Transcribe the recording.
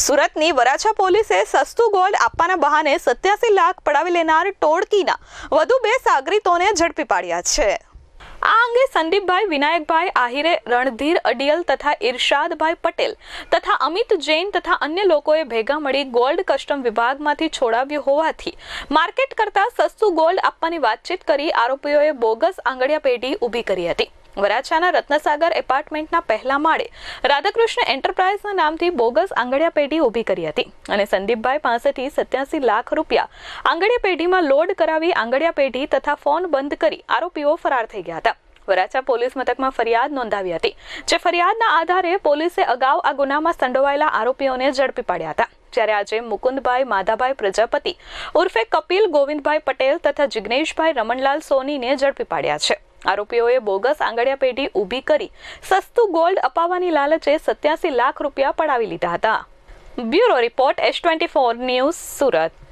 સુરતની વરાછા પોલીસે સસ્તું ગોલ્ડ આપવાના બહાને સત્યાસી લાખ પડાવી લેનાર ટોળકીના વધુ બે સાગરીતોને ઝડપી પાડ્યા છે. આ અંગે સંદીપભાઈ, વિનાયકભાઈ આહિરે, રણધીર અડિયલ તથા ઇરશાદભાઈ પટેલ તથા અમિત જૈન તથા અન્ય લોકોએ ભેગા મળી ગોલ્ડ કસ્ટમ વિભાગમાંથી છોડાવ્યું હોવાથી માર્કેટ કરતા સસ્તું ગોલ્ડ આપવાની વાતચીત કરી આરોપીઓએ બોગસ આંગળિયા પેઢી ઊભી કરી હતી. વરાછાના રત્નસાગર એપાર્ટમેન્ટના પહેલા માળે રાધાકૃષ્ણ એન્ટરપ્રાઇઝના નામથી બોગસ આંગળિયા પેઢી ઊભી કરી હતી. અને સંદીપભાઈ પાસેથી સત્યાસી લાખ રૂપિયા આંગળિયા પેઢીમાં લોડ કરાવી આંગળિયા પેઢી તથા ફોન બંધ કરી આરોપીઓ ફરાર થઈ ગયા હતા. વરાછા પોલીસ મથકમાં ફરિયાદ નોંધાવી હતી, જે ફરિયાદના આધારે પોલીસે અગાઉ આ ગુનામાં સંડોવાયેલા આરોપીઓને ઝડપી પાડ્યા હતા. જ્યારે આજે મુકુંદભાઈ માધાભાઈ પ્રજાપતિ ઉર્ફે કપિલ ગોવિંદભાઈ પટેલ તથા જિગ્નેશભાઈ રમણલાલ સોનીને ઝડપી પાડ્યા છે. આરોપીઓએ બોગસ આંગળિયા પેઢી ઊભી કરી સસ્તું ગોલ્ડ અપાવવાની લાલચે સત્યાસી લાખ રૂપિયા પડાવી લીધા હતા. Bureau report S twenty four news Surat.